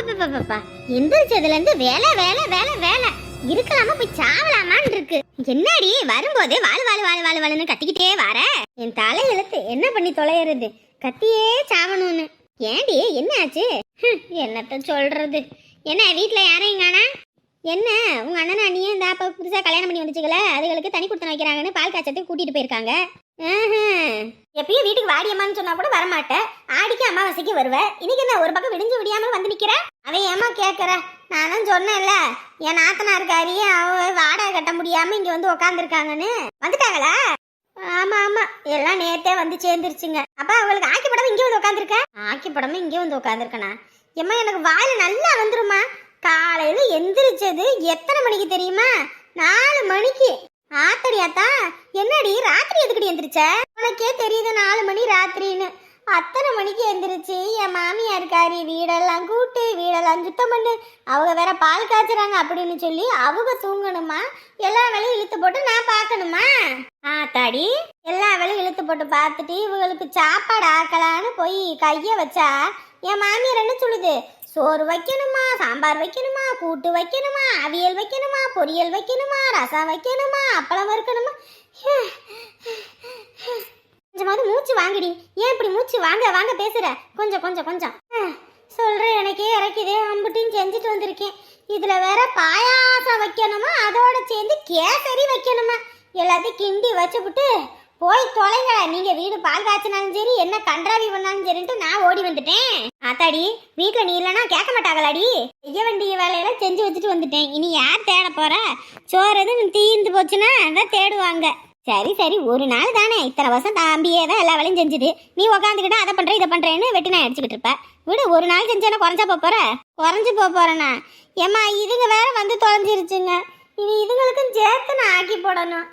அப்பப்பப்பப்பா. எந்திரிச்சதுல இருந்து வேலை வேலை வேலை வேலை. இருக்கலாமா போய் சாவலாமான்னு இருக்கு. என்னடி வரும்போதே வாழ் வாழ் வாழ் வாழ் வாழ்னு கத்திக்கிட்டே வர. என் தலை இழுத்து என்ன பண்ணி தொலைகிறது கத்தியே சாவணும்னு. ஏண்டி என்ன ஆச்சு? என்னத்த சொல்றது? என்ன வீட்ல யாரையும் காணா? என்ன உங்க அண்ணன் அண்ணியும் இந்த அப்போ புதுசாக கல்யாணம் பண்ணி வந்துச்சுங்களே? அதுகளுக்கு தனி கொடுத்து வைக்கிறாங்கன்னு பால் காய்ச்சத்துக்கு கூட்டிட்டு போயிருக்காங்க. எப்பயும் வீட்டுக்கு வாடியம்மான்னு சொன்னா கூட வரமாட்டேன் ஆடிக்கு அமாவாசைக்கு வருவேன் இன்னைக்கு என்ன ஒரு பக்கம் விடிஞ்சு விடியாமல் வந்து நிக்கிற? அவன் ஏமா கேட்கற நானும் சொன்னேன்ல. என் நாத்தனாருக்காரி அவ வாடகை கட்ட முடியாம இங்க வந்து உக்காந்துருக்காங்கன்னு. வந்துட்டாங்களா? ஆமா ஆமா. எல்லாம் நேத்தே வந்து சேர்ந்துருச்சுங்க. அப்ப அவங்களுக்கு ஆக்கி படம் இங்கே வந்து உட்காந்துருக்க ஆக்கி படமும் இங்கே வந்து உட்காந்துருக்கனா எம்மா எனக்கு வாயில நல்லா வந்துருமா. காலையில எந்திரிச்சது எத்தனை மணிக்கு தெரியுமா? நாலு மணிக்கு. ஆத்தடியாத்தா என்னடி ராத்திரி எதுக்கடி எந்திரிச்ச? உனக்கே தெரியுது நாலு மணி ராத்திரின்னு. அத்தனை மணிக்கு எந்திரிச்சு என் மாமியார் காரி வீடெல்லாம் கூட்டு வீடெல்லாம் சுத்தம் பண்ணு. அவங்க வேற பால் காய்ச்சுறாங்க அப்படின்னு சொல்லி அவங்க தூங்கணுமா? எல்லா வேலையும் இழுத்து போட்டு நான் பார்க்கணுமா? ஆத்தாடி எல்லா வேலையும் இழுத்து போட்டு பார்த்துட்டு இவங்களுக்கு சாப்பாடு ஆக்கலான்னு போய் கையை வச்சா என் மாமியார் என்ன சொல்லுது? சோறு வைக்கணுமா சாம்பார் வைக்கணுமா கூட்டு வைக்கணுமா அவியல் வைக்கணுமா பொரியல் வைக்கணுமா ரசம் வைக்கணுமா அப்பளம் வறுக்கணுமா? கொஞ்சமாவது மூச்சு வாங்கிடி. ஏன் இப்படி மூச்சு வாங்க வாங்க பேசுற? கொஞ்சம் கொஞ்சம் கொஞ்சம். அஹ், சொல்றேன் எனக்கே இறக்கிதே. அம்புட்டியும் செஞ்சுட்டு வந்திருக்கேன். இதுல வேற பாயாசம் வைக்கணுமா அதோட சேர்ந்து கேசரி வைக்கணுமா? எல்லாத்தையும் கிண்டி வச்சுப்புட்டு போய் தொலைங்க நீங்க வீடு பால் காய்ச்சினாலும் சரி என்ன கன்றாவி பண்ணாலும் சரின்ட்டு நான் ஓடி வந்துட்டேன். ஆத்தாடி வீட்டுல நீ இல்லைன்னா கேட்க மாட்டாங்களாடி? செய்ய வேண்டிய வேலையெல்லாம் செஞ்சு வச்சுட்டு வந்துட்டேன். இனி யார் தேட போற? சோறு எதுவும் தீர்ந்து போச்சுன்னா அதான் தேடுவாங்க. சரி சரி ஒரு நாள் தானே. இத்தனை வருஷம் தாம்பியே தான் எல்லா வேலையும் செஞ்சுது. நீ உக்காந்துக்கிட்டு அதை பண்ற இதை பண்றேன்னு வெட்டி நான் அடிச்சுக்கிட்டு இருப்ப. விடு ஒரு நாள் செஞ்சேன்னா குறைஞ்சா போக போற? குறைஞ்சு போக போறேனா? ஏம்மா இதுங்க வேற வந்து தொலைஞ்சிருச்சுங்க. இனி இதுங்களுக்கும் சேர்த்து நான் ஆக்கி போடணும்.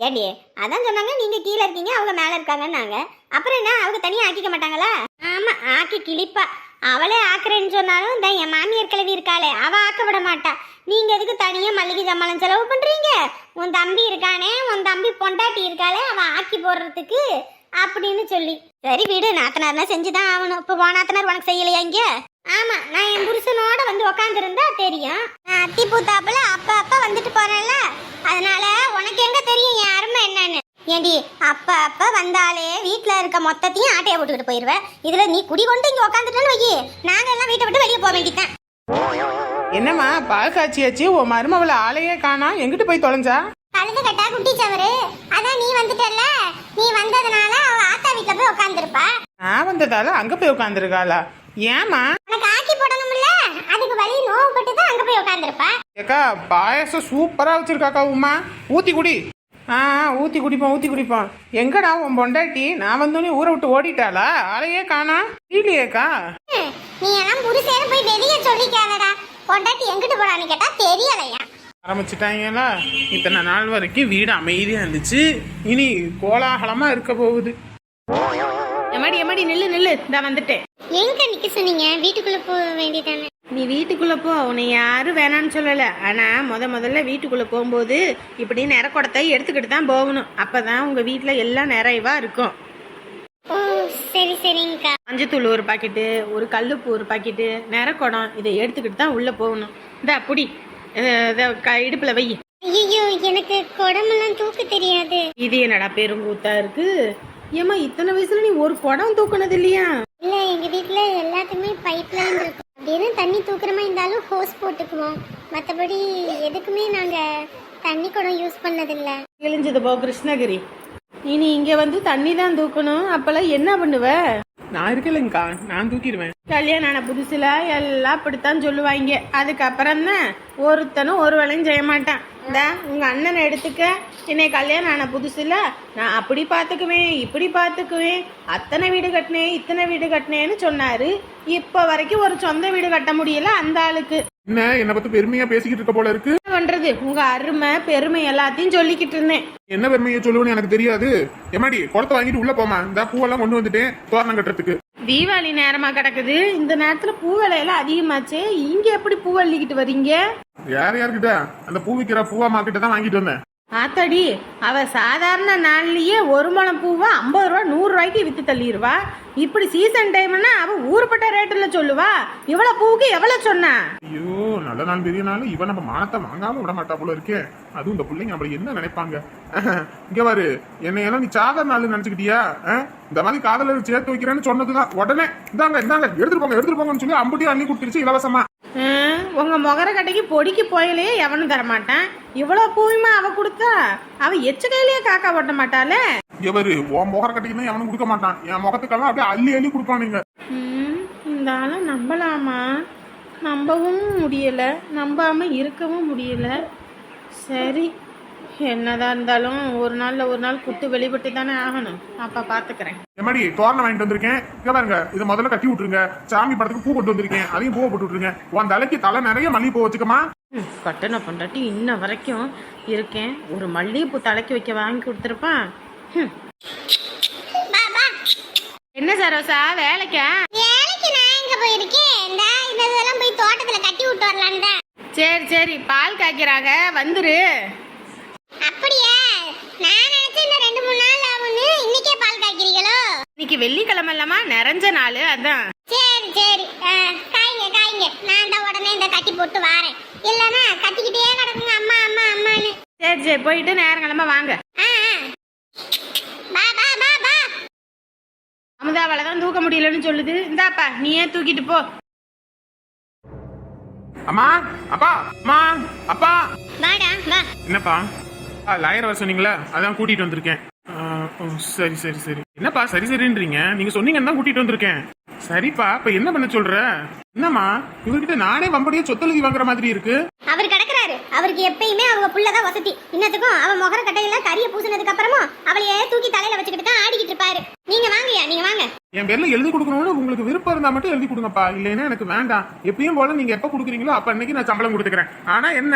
ஏடி அதான் சொன்னாங்க நீங்க கீழே இருக்கீங்க அவங்க மேல இருக்காங்கன்னாங்க. அப்புறம் என்ன அவங்க தனியா ஆக்கிக்க மாட்டாங்களா? ஆமா ஆக்கி கிளிப்பா அவளே ஆக்குறேன்னு சொன்னாலும் இந்த என் மாமியார் கிளவி இருக்காளே அவ ஆக்க விட மாட்டா. நீங்க எதுக்கு தனியா மல்லிகை சம்பளம் செலவு பண்றீங்க? உன் தம்பி இருக்கானே உன் தம்பி பொண்டாட்டி இருக்காளே அவ ஆக்கி போடுறதுக்கு. அப்படின்னு சொல்லி. சரி வீடு நாத்தனார்னா செஞ்சுதான் ஆகணும். இப்போ நாத்தனார் உனக்கு செய்யலையா இங்க? ஆமா நான் என் புருஷனோட வந்து உக்காந்துருந்தா தெரியும். நான் அத்தி பூத்தாப்புல அப்ப அப்ப வந்துட்டு போறேன்ல. அதனால உனக்கு எங்க தெரியும் என் அருமை என்னன்னு? ஏண்டி அப்ப அப்ப வந்தாலே வீட்ல இருக்க மொத்தத்தையும் ஆட்டைய போட்டுக்கிட்டு போயிருவேன் இதுல நீ குடி கொண்டு இங்க உக்காந்துட்டேன்னு வையி நாங்க எல்லாம் வீட்டை விட்டு வெளியே போக வேண்டியதான் என்னம்மா பால் காய்ச்சியாச்சு. உன் மருமவளை ஆளையே காணா. எங்கிட்டு போய் தொலைஞ்சா? கழுத கட்டா குட்டி சவரு. அதான் நீ வந்துட்டல நீ வந்ததுனால அவ ஆத்தா வீட்ல போய் உட்காந்துருப்பா நான் வந்ததால அங்க போய் உட்காந்துருக்காளா ஏமா உனக்கு ஆக்கி போடணும்ல? அதுக்கு வழி நோவுப்பட்டு தான் அங்க போய் உட்காந்துருப்பா ஏக்கா பாயசம் சூப்பரா வச்சிருக்காக்கா உமா. ஊத்தி குடி. ஆ ஊத்தி குடிப்போம் ஊத்தி குடிப்போம். எங்கடா உன் பொண்டாட்டி? நான் வந்தோடனே ஊரை விட்டு ஓடிட்டாளா? ஆளையே காணா. இல்லையேக்கா. நீ எல்லாம் புருஷேன்னு போய் வெளியே சொல்லிக்காதடா. பொண்டாட்டி எங்கிட்டு போறான்னு கேட்டா தெரியலையா? ஆரம்பிச்சிட்டாங்களா? இத்தனை நாள் வரைக்கும் வீடு அமைதியா இருந்துச்சு. இனி கோலாகலமா இருக்க போகுது. எம்மாடி எம்மாடி நில்லு நில்லு. இந்த வந்துட்டேன். எங்க நிக்க சொன்னீங்க? வீட்டுக்குள்ள போக வேண்டியதானே நீ வீட்டுக்குள்ள போ. உன்னை யாரும் வேணான்னு சொல்லல. ஆனா முத முதல்ல வீட்டுக்குள்ள போகும்போது இப்படி நிறக்குடத்தை எடுத்துக்கிட்டு தான் போகணும். அப்பதான் உங்க வீட்டுல எல்லாம் நிறைவா இருக்கும். ஓ சரி சரிங்கக்கா. மஞ்சத்தூள் ஒரு பாக்கெட்டு ஒரு கல்லுப்பு ஒரு பாக்கெட்டு நிறக்குடம் இதை எடுத்துக்கிட்டு தான் உள்ள போகணும். இந்த புடி. அஹ் இத க- இடுப்புல வை. ஐயோ எனக்கு குடமெல்லாம் தூக்க தெரியாது. இது என்னடா பெருங்கூத்தா இருக்கு? ஏமா இத்தனை வயசுல நீ ஒரு குடம் தூக்குனது இல்லையா? இல்ல எங்க வீட்ல எல்லாத்துக்குமே பைப் லைன் இருக்கும் அப்படின்னு தண்ணி தூக்குறமா இருந்தாலும் ஹோஸ் போட்டுக்குவோம். மத்தபடி எதுக்குமே நாங்க தண்ணி குடம் யூஸ் பண்ணதில்ல. கிழிஞ்சது போ கிருஷ்ணகிரி. இனி இங்க வந்து தண்ணி தான் தூக்கணும். அப்பெல்லாம் என்ன பண்ணுவ? நான் இருக்கலைங்கக்கா நான் தூக்கிடுவேன். கல்யாணம் ஆன புதுசுல எல்லாம் அப்படித்தான் சொல்லுவாங்க. அதுக்கப்புறம் தான் ஒருத்தனும் ஒரு வேலையும் செய்ய மாட்டான். இந்த உங்க அண்ணனை எடுத்துக்க. என்னை கல்யாணம் ஆன புதுசுல நான் அப்படி பார்த்துக்குவேன் இப்படி பார்த்துக்குவேன். அத்தனை வீடு கட்டினேன் இத்தனை வீடு கட்டினேன்னு சொன்னாரு. இப்போ வரைக்கும் ஒரு சொந்த வீடு கட்ட முடியல அந்த ஆளுக்கு. என்ன? என்னை பத்தி பெருமையா பேசிக்கிட்டு இருக்க போல இருக்கு. என்ன பண்றது? உங்க அருமை பெருமை எல்லாத்தையும் சொல்லிக்கிட்டு இருந்தேன். என்ன பெருமையை சொல்லுவேன்னு எனக்கு தெரியாது. எம்மாடி குளத்தை வாங்கிட்டு உள்ள போமா இந்த பூவெல்லாம் கொண்டு வந்துட்டேன் தோரணம் கட்டுறதுக்கு. தீபாவளி நேரமா கிடக்குது. இந்த நேரத்துல பூ விலையெல்லாம் அதிகமாச்சே. இங்க எப்படி பூ அள்ளிக்கிட்டு வர்றீங்க யார் யார்கிட்ட? அந்த பூ விற்கிற பூவா மார்க்கிட்ட தான் வாங்கிட்டு வந்தேன். ஆத்தாடி அவ சாதாரண நாள்லயே ஒரு முளம் பூவை ஐம்பது ரூபா நூறு ரூபாய்க்கு வித்து தள்ளிடுவா இப்படி சீசன் டைம்னா அவ ஊருப்பட்ட ரேட்டுல சொல்லுவா. இவ்வளவு பூவுக்கு எவ்வளவு சொன்னா? ஐயோ நல்ல நாள் பெரிய நாள். இவன் நம்ம மானத்தை வாங்காம விட மாட்டா போல இருக்கே. அதுவும் இந்த பிள்ளைங்க அப்படி என்ன நினைப்பாங்க? இங்க பாரு என்னையெல்லாம் நீ சாதாரண நாள் நினைச்சுக்கிட்டியா? இந்த மாதிரி காதலர் சேர்த்து வைக்கிறேன்னு சொன்னதுதான். உடனே இந்தாங்க இந்தாங்க எடுத்துட்டு போங்க எடுத்துட்டு போங்கன்னு சொல்லி அம்புட்டி அள்ளி கொடுத்துருச்சு இலவசமா. ஹம், உங்க முகர கடைக்கு பொடிக்கு போயிலே எவனும் தர மாட்டான் இவ்வளவு பூவுமா அவ கொடுத்தா? அவ எச்ச கையிலேயே காக்கா ஓட்ட மாட்டாளே? இவரு உன் முகர கட்டிங்கன்னா எவனும் கொடுக்க மாட்டான். என் முகத்துக்கெல்லாம் அப்படியே அள்ளி அள்ளி கொடுப்பானுங்க. இந்த ஆளை நம்பலாமா? நம்பவும் முடியல. நம்பாம இருக்கவும் முடியல. சரி. என்னதான் இருந்தாலும் ஒரு நாள்ல ஒரு நாள் குத்து வெளிப்பட்டு தானே ஆகணும். அப்ப பாத்துக்கிறேன். எம்மாடி தோரணம் வாங்கிட்டு வந்திருக்கேன். இங்க பாருங்க இதை முதல்ல கட்டி விட்டுருங்க. சாமி படத்துக்கு பூ கொண்டு வந்திருக்கேன். அதையும் பூவை போட்டு விட்டுருங்க. உன் தலைக்கு தலை நிறைய மல்லிகை பூ வச்சுக்கமா ம், கட்டண பொண்டாட்டி இன்ன வரைக்கும் இருக்கேன். ஒரு மல்லிகைப்பூ தலைக்கு வைக்க வாங்கி கொடுத்துருப்பான் ம். என்ன சரோசா வேலைக்கா? வேலைக்கு நான் எங்க போயிருக்கேன்? இந்த இந்த இதெல்லாம் போய் தோட்டத்துல கட்டி விட்டு சரி சரி. பால் காய்க்கிறாங்க. வந்துரு அப்படியா நான் நினைச்சேன் இன்னும் ரெண்டு மூணு நாள் ஆகும்னு இன்னைக்கே பால் காய்க்கிறீங்களோ? இன்னைக்கு வெள்ளிக்கிழமை இல்லாமா நிறைஞ்ச நாள் அதான். சரி சரி. காய்ங்க காய்ங்க. நான் தான் உடனே இந்த கட்டி போட்டு வாரேன். இல்லைன்னா கத்திக்கிட்டே கிடக்குங்க. அம்மா அம்மா அம்மான்னு. சரி சரி. போயிட்டு நேரங்கிழமை வாங்க. ஆ ஆ. பா பா பா பா அமுதாவால தான் தூக்க முடியலன்னு சொல்லுது. இந்தாப்பா நீயே தூக்கிட்டு போ. அம்மா அப்பா அம்மா அப்பா. வாடா வா. என்னப்பா? லாயர் வர சொன்னீங்களா? அதான் கூட்டிட்டு வந்திருக்கேன். ஓ, சரி சரி சரி. என்னப்பா சரி சரின்றீங்க? நீங்க சொன்னீங்கன்னு தான் கூட்டிட்டு வந்திருக்கேன். சரிப்பா இப்ப என்ன பண்ண சொல்ற? என்னம்மா இவர்கிட்ட நானே வம்படியே சொத்தெழுதி வாங்குற மாதிரி இருக்கு? அவர் கிடக்குறாரு. அவருக்கு எப்பயுமே அவங்க புள்ளதான் வசதி. இன்னத்துக்கும் அவன் முகர கட்டையில கரிய பூசினதுக்கு அப்புறமும் அவளையே தூக்கி தலையில வச்சுக்கிட்டு தான் ஆடிக்கிட்டு இருப்பாரு. நீங்க வாங்கய்யா நீங்க வாங்க. என் பேர்ல எழுதி கொடுக்கணும்னு உங்களுக்கு விருப்பம் இருந்தா மட்டும் எழுதி கொடுங்கப்பா. இல்லைன்னா எனக்கு வேண்டாம். எப்பயும் போல நீங்க எப்ப கொடுக்குறீங்களோ அப்ப அன்னைக்கு நான் சம்பளம் கொடுத்துக்கிறேன். ஆனா என்ன?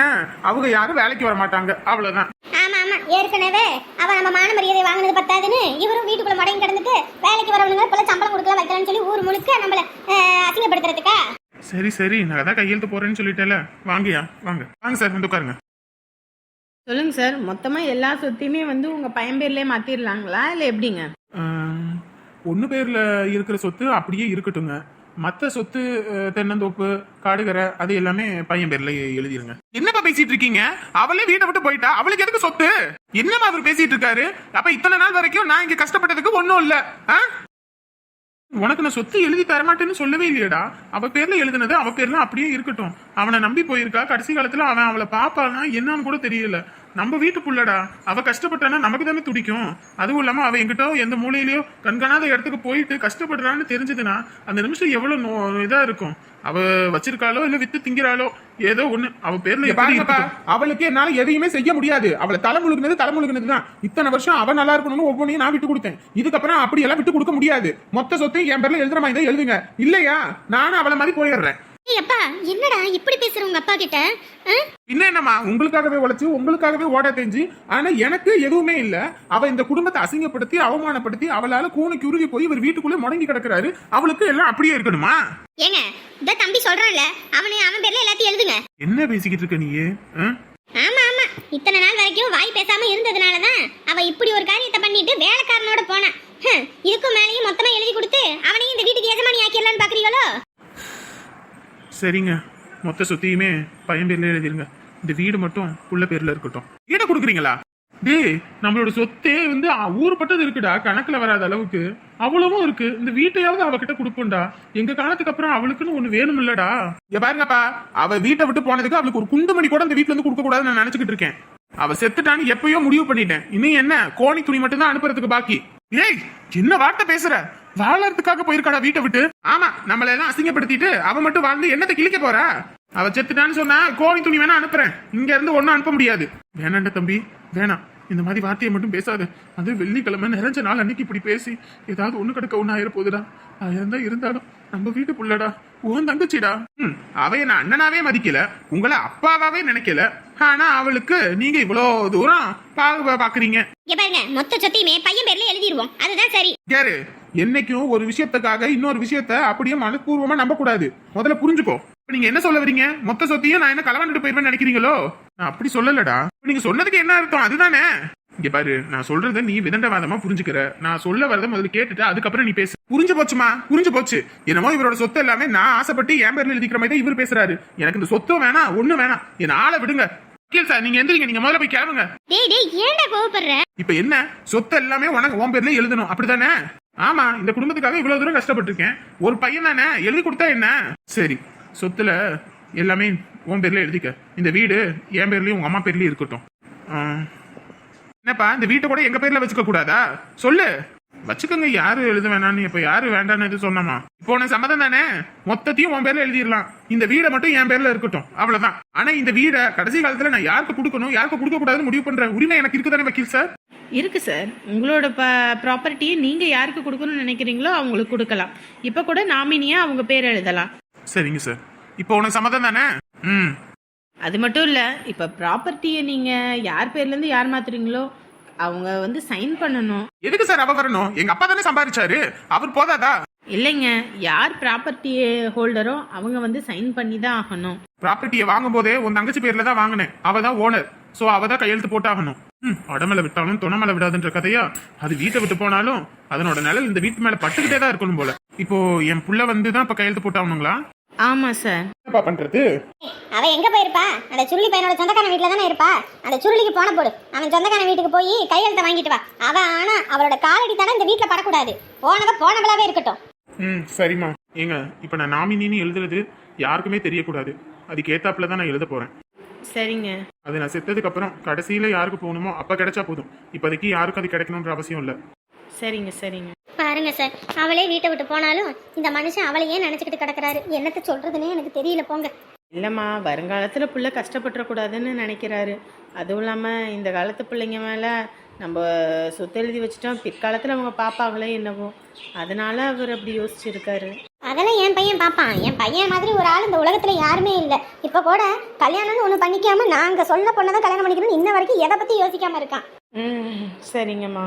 அவங்க யாரும் வேலைக்கு வர மாட்டாங்க. அவ்வளவுதான். ஆமா ஆமா. ஏற்கனவே அவ நம்ம மான மரியாதை வாங்கினது பத்தாதுன்னு இவரும் வீட்டுக்குள்ள மடங்கி கிடந்துட்டு வேலைக்கு வரவனுங்க இப்ப சம்பளம் கொடுக்கலாம் வைக்கலாம்னு சொல்லி ஊர் முழுக்க நம்மள அசிங்கப்படுத்துறதுக்கா? சரி சரி. நான் அதான் கையெழுத்து போறேன்னு சொல்லிட்டேல வாங்கயா வாங்க. வாங்க சார் வந்து உட்காருங்க. சொல்லுங்க சார். மொத்தமா எல்லா சொத்தையுமே வந்து உங்க பையன் பேர்லயே மாத்திரலாங்களா? இல்ல எப்படிங்க? ஒன்று பேரில் இருக்கிற சொத்து அப்படியே இருக்கட்டுங்க. மற்ற சொத்து தென்னந்தோப்பு காடுகரை அது எல்லாமே பையன் பேர்ல எழுதிருங்க. என்னப்பா பேசிட்டு இருக்கீங்க? அவளே வீட்டை விட்டு போயிட்டா? அவளுக்கு எதுக்கு சொத்து? என்னமா அவர் பேசிட்டு இருக்காரு? அப்ப இத்தனை நாள் வரைக்கும் நான் இங்க கஷ்டப்பட்டதுக்கு ஒன்றும் இல்ல. ஆ? உனக்கு நான் சொத்து எழுதி தரமாட்டேன்னு சொல்லவே இல்லையடா. அவ பேர்ல எழுதுனது அவ பேர்ல அப்படியே இருக்கட்டும். அவனை நம்பி போயிருக்கா. கடைசி காலத்துல அவன் அவளை பாப்பானா என்னன்னு கூட தெரியல. நம்ம வீட்டு புள்ளடா அவ கஷ்டப்பட்டானா நமக்கு தானே துடிக்கும். அதுவும் இல்லாம அவ எங்கிட்ட எந்த மூலையிலயோ கண்காணாத இடத்துக்கு போயிட்டு கஷ்டப்படுறான்னு தெரிஞ்சதுன்னா அந்த நிமிஷம் எவ்வளவு நோ- இதா இருக்கும். அவ வச்சிருக்காளோ இல்ல வித்து திங்கிறாளோ? ஏதோ ஒண்ணு. அவ பேர்ல பாருங்கப்பா. அவளுக்கு என்னால எதையுமே செய்ய முடியாது. அவளை தலை முழுகினது தலை முழுகினது தான். இத்தனை வருஷம் அவ நல்லா இருக்கணும்னு ஒவ்வொன்றையும் நான் விட்டு கொடுத்தேன். இதுக்கப்புறம் அப்படி எல்லாம் விட்டு கொடுக்க முடியாது. மொத்த சொத்தையும் என் பேர்ல எழுதுற மாதிரி தான் எழுதுங்க. இல்லையா? நானும் அவளை மாதிரி போயிடுறேன். அப்பா என்னடா இப்படி பேசுற உங்க அப்பா கிட்ட? ஆ? இன்னும் என்னம்மா உங்களுக்காகவே உழைச்சு உங்களுக்காகவே ஓட தெரிஞ்சு ஆனா எனக்கு எதுவுமே இல்ல. அவ இந்த குடும்பத்தை அசிங்கப்படுத்தி அவமானப்படுத்தி அவளால கூணுக்கு உருகி போய் இவர் வீட்டுக்குள்ளே முடங்கி கிடக்குறாரு. அவளுக்கு எல்லாம் அப்படியே இருக்கணுமா? ஏங்க இந்த தம்பி சொல்றான்ல அவனை அவன் பேர்ல எல்லாத்தையும் எழுதுங்க. என்ன பேசிக்கிட்டு இருக்க நீ ஆமா ஆமா. இத்தனை நாள் வரைக்கும் வாய் பேசாம இருந்ததுனாலதான் அவ இப்படி ஒரு காரியத்தை பண்ணிட்டு வேலைக்காரனோட போனான் ஹம், இதுக்கும் மேலேயும் மொத்தமா எழுதி கொடுத்து அவனையும் இந்த வீட்டுக்கு எஜமானி ஆக்கிடலான்னு பாக்குறீங்களோ? சரிங்க. மொத்த சொத்தையுமே பையன் பேர்ல எழுதிருங்க. இந்த வீடு மட்டும் புள்ள பேர்ல இருக்கட்டும். வீட கொடுக்குறீங்களா? டேய் நம்மளோட சொத்தே வந்து ஊர்பட்டது இருக்குடா. கணக்குல வராத அளவுக்கு அவ்வளவும் இருக்கு. இந்த வீட்டையாவது அவகிட்ட கொடுப்போம்டா. எங்க காலத்துக்கு அப்புறம் அவளுக்குன்னு ஒண்ணு வேணும் இல்லடா இங்க பாருங்கப்பா. அவ வீட்டை விட்டு போனதுக்கு அவளுக்கு ஒரு குண்டுமணி கூட இந்த வீட்டுல இருந்து கொடுக்க கூடாதுன்னு நான் நினைச்சுக்கிட்டு இருக்கேன். அவ செத்துட்டான்னு எப்பயோ முடிவு பண்ணிட்டேன். இன்னும் என்ன? கோணி துணி மட்டும் தான் அனுப்புறதுக்கு பாக்கி. ஏய் என்ன வார்த்தை பேசுற? வாழறதுக்காக போயிருக்காடா வீட்டை விட்டு? ஆமா நம்மள எல்லாம் அசிங்கப்படுத்திட்டு அவ மட்டும் வாழ்ந்து என்னத்தை கிழிக்க போறா? அவ செத்துட்டான்னு சொன்னா கோணி துணி வேணா அனுப்புறேன். இங்க இருந்து ஒன்னும் அனுப்ப முடியாது. வேணாண்ட தம்பி வேணாம். இந்த மாதிரி வார்த்தையை மட்டும் பேசாத. அது வெள்ளிக்கிழமை நிறைஞ்ச நாள் அன்னைக்கு இப்படி பேசி ஏதாவது ஒண்ணு கிடக்க ஒண்ணு ஆயிர போகுதுடா இருந்தா இருந்தாலும் நம்ம வீட்டு புள்ளடா. உன் தங்கச்சிடா. ம், அவ என்ன அண்ணனாவே மதிக்கல. உங்களை அப்பாவாவே நினைக்கல. ஆனா அவளுக்கு நீங்க இவ்வளவு தூரம் பா- பாக்குறீங்க. இங்க பாருங்க மொத்த சொத்தையுமே பையன் பேர்ல எழுதிடுவோம் அதுதான் சரி. யாரு என்னைக்கும் ஒரு விஷயத்துக்காக இன்னொரு விஷயத்த அப்படியே மனப்பூர்வமா நம்ப கூடாது முதல்ல புரிஞ்சுக்கோ. இப்ப நீங்க என்ன சொல்ல வரீங்க? மொத்த சொத்தையும் நான் என்ன களவாண்டுட்டு போயிருவேன்னு நினைக்கிறீங்களோ? நான் அப்படி சொல்லலடா. நீங்க சொன்னதுக்கு என்ன அர்த்தம்? அதுதானே. இங்க பாரு நான் சொல்றத நீ விதண்டவாதமா புரிஞ்சுக்கிற. நான் சொல்ல வரத முதல்ல கேட்டுட்டு அதுக்கப்புறம் நீ பேசு. புரிஞ்சு போச்சுமா? புரிஞ்சு போச்சு. என்னமோ இவரோட சொத்து எல்லாமே நான் ஆசைப்பட்டு என் பேர்ல எழுதிக்கிற மாதிரி தான் இவர் பேசுறாரு. எனக்கு இந்த சொத்தும் வேணாம் ஒண்ணும் வேணாம். என்ன ஆளை விடுங்க. வக்கீல் சார் நீங்க எந்திரிங்க நீங்க முதல்ல போய் கிளம்புங்க. டேய் டேய் ஏன்டா கோவப்படுற? இப்ப என்ன? சொத்து எல்லாமே உனக்கு உன் பேர்ல எழுதணும். அப்படிதானே ஆமா இந்த குடும்பத்துக்காக இவ்வளவு தூரம் கஷ்டப்பட்டிருக்கேன். ஒரு பையன் தானே? எழுதி கொடுத்தா என்ன? சரி சொத்துல எல்லாமே உன் பேர்ல எழுதிக்க. இந்த வீடு என் பேர்லயும் உங்க அம்மா பேர்லயும் இருக்கட்டும். என்னப்பா இந்த வீட்டை கூட எங்க பேர்ல வச்சுக்க கூடாதா? சொல்லு. வச்சுக்கோங்க யாரு எழுத வேணாம்னு இப்ப யாரு வேண்டாம்னு எது சொன்னமா? இப்போ உனக்கு சம்மதம் தானே? மொத்தத்தையும் உன் பேர்ல எழுதிடலாம். இந்த வீடை மட்டும் என் பேர்ல இருக்கட்டும். அவ்வளவுதான். ஆனா இந்த வீடை கடைசி காலத்துல நான் யாருக்கு கொடுக்கணும் யாருக்கு கொடுக்க கூடாதுன்னு முடிவு பண்ற உரிமை எனக்கு இருக்குதானே வக்கீல் சார்? இருக்கு சார். உங்களோட ப ப்ராப்பர்ட்டியை நீங்கள் யாருக்கு கொடுக்கணும்னு நினைக்கிறீங்களோ அவங்களுக்கு கொடுக்கலாம். இப்போ கூட நாமினியாக அவங்க பேர் எழுதலாம். சரிங்க சார். இப்போ உனக்கு சம்மதம் தானே? ம். அது மட்டும் இல்லை இப்போ ப்ராப்பர்ட்டியை நீங்கள் யார் பேர்லேருந்து யார் மாத்துறீங்களோ அவங்க வந்து சைன் பண்ணணும். எதுக்கு சார் அவ வரணும்? எங்க அப்பா தானே சம்பாதிச்சாரு அவர் போதாதா? இல்லைங்க யார் ப்ராப்பர்ட்டி ஹோல்டரோ அவங்க வந்து சைன் பண்ணி தான் ஆகணும். ப்ராப்பர்ட்டியை வாங்கும் போதே உன் தங்கச்சி பேர்ல தான் வாங்கினேன். அவ தான் ஓனர் சோ அவ தான் கையெழுத்து போட்டாகணும். ம் அடமலை விட்டாலும் துணமலை விடாதுன்ற கதையா? அது வீட்டை விட்டு போனாலும் அதனோட நிழல் இந்த வீட்டு மேல பட்டுக்கிட்டே தான் இருக்கணும் போல. இப்போ என் புள்ள வந்து தான் இப்ப கையெழுத்து போட்டாகணுங்களா? ஆமாம் சார். என்னப்பா பண்றது? அவ எங்க போயிருப்பா? அந்த சுருளி பையனோட சொந்தக்காரன் வீட்ல தானே இருப்பா? அந்த சுருளிக்கு போன போடு. அவன் சொந்தக்காரன் வீட்டுக்கு போய் கையெழுத்த வாங்கிட்டு வா. அவ ஆனா அவளோட காலடி தானே இந்த வீட்ல படக்கூடாது. போனவ போனவளாவே இருக்கட்டும். ம் சரிம்மா. ஏங்க இப்ப நான் நாமினின்னு எழுதுறது யாருக்குமே தெரியக்கூடாது. அதுக்கு ஏத்தாப்புல தான் நான் எழுத போறேன். சரிங்க. அது நான் செத்ததுக்கு அப்புறம் கடைசியில யாருக்கு போகணுமோ அப்ப கிடைச்சா போதும். இப்போதைக்கு யாருக்கும் அது கிடைக்கணுன்ற அவசியம் இல்லை. சரிங்க சரிங்க. பாருங்க சார் அவளே வீட்டை விட்டு போனாலும் இந்த மனுஷன் அவளையே நினைச்சுக்கிட்டு கிடக்குறாரு? என்னத்த சொல்றதுன்னே எனக்கு தெரியல போங்க. இல்லைம்மா வருங்காலத்தில் பிள்ளை கஷ்டப்பட்டுறக்கூடாதுன்னு நினைக்கிறாரு. அதுவும் இல்லாமல் இந்த காலத்து பிள்ளைங்க மேலே நம்ம சொத்து எழுதி வச்சிட்டோம் பிற்காலத்தில் அவங்க பாப்பாங்களே என்னவோ. அதனால அவர் அப்படி யோசிச்சிருக்காரு. அதெல்லாம் என் பையன் பாப்பான். என் பையன் மாதிரி ஒரு ஆள் இந்த உலகத்துல யாருமே இல்லை. இப்ப கூட கல்யாணம்னு ஒண்ணு பண்ணிக்காம நாங்க சொல்ல பொண்ணதான் கல்யாணம் பண்ணிக்கணும்னு இன்ன வரைக்கும் எதை பத்தி யோசிக்காம இருக்கான். ம் சரிங்கம்மா.